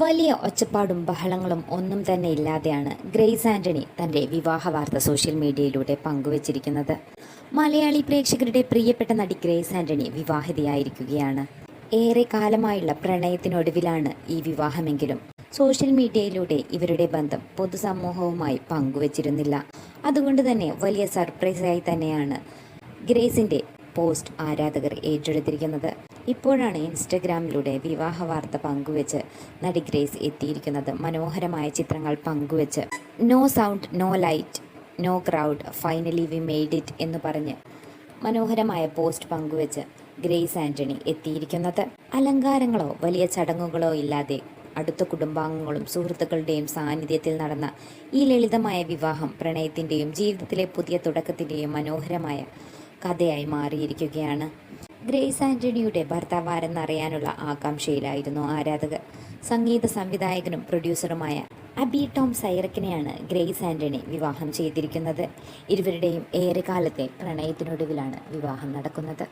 വലിയ ഒച്ചപ്പാടും ബഹളങ്ങളും ഒന്നും തന്നെ ഇല്ലാതെയാണ് ഗ്രേസ് ആന്റണി തന്റെ വിവാഹ വാർത്ത സോഷ്യൽ മീഡിയയിലൂടെ പങ്കുവച്ചിരിക്കുന്നത്. മലയാളി പ്രേക്ഷകരുടെ പ്രിയപ്പെട്ട നടി ഗ്രേസ് ആന്റണി വിവാഹിതയായിരിക്കുകയാണ്. ഏറെ കാലമായുള്ള പ്രണയത്തിനൊടുവിലാണ് ഈ വിവാഹമെങ്കിലും സോഷ്യൽ മീഡിയയിലൂടെ ഇവരുടെ ബന്ധം പൊതുസമൂഹവുമായി പങ്കുവച്ചിരുന്നില്ല. അതുകൊണ്ട് തന്നെ വലിയ സർപ്രൈസായി തന്നെയാണ് ഗ്രേസിന്റെ പോസ്റ്റ് ആരാധകർ ഏറ്റെടുത്തിരിക്കുന്നത്. ഇപ്പോഴാണ് ഇൻസ്റ്റഗ്രാമിലൂടെ വിവാഹ വാർത്ത പങ്കുവെച്ച് നടി ഗ്രേസ് എത്തിയിരിക്കുന്നത്. മനോഹരമായ ചിത്രങ്ങൾ പങ്കുവെച്ച്. No sound no light no crowd finally we made it എന്ന് പറഞ്ഞ് മനോഹരമായ പോസ്റ്റ് പങ്കുവെച്ച് ഗ്രേസ് ആന്റണി എത്തിയിരിക്കുന്നത്. അലങ്കാരങ്ങളോ വലിയ ചടങ്ങുകളോ ഇല്ലാതെ അടുത്ത കുടുംബാംഗങ്ങളും സുഹൃത്തുക്കളുടെയും സാന്നിധ്യത്തിൽ നടന്ന ഈ ലളിതമായ വിവാഹം പ്രണയത്തിന്റെയും ജീവിതത്തിലെ പുതിയ തുടക്കത്തിന്റെയും മനോഹരമായ കഥയായി മാറിയിരിക്കുകയാണ്. ഗ്രേസ് ആന്റണിയുടെ ഭർത്താവാരെന്നറിയാനുള്ള ആകാംക്ഷയിലായിരുന്നു ആരാധകർ. സംഗീത സംവിധായകനും പ്രൊഡ്യൂസറുമായ അബി ടോം സൈറക്കിനെയാണ് ഗ്രേസ് ആന്റണി വിവാഹം ചെയ്തിരിക്കുന്നത്. ഇരുവരുടെയും ഏറെ ഏറെക്കാലത്തെ പ്രണയത്തിനൊടുവിലാണ് വിവാഹം നടക്കുന്നത്.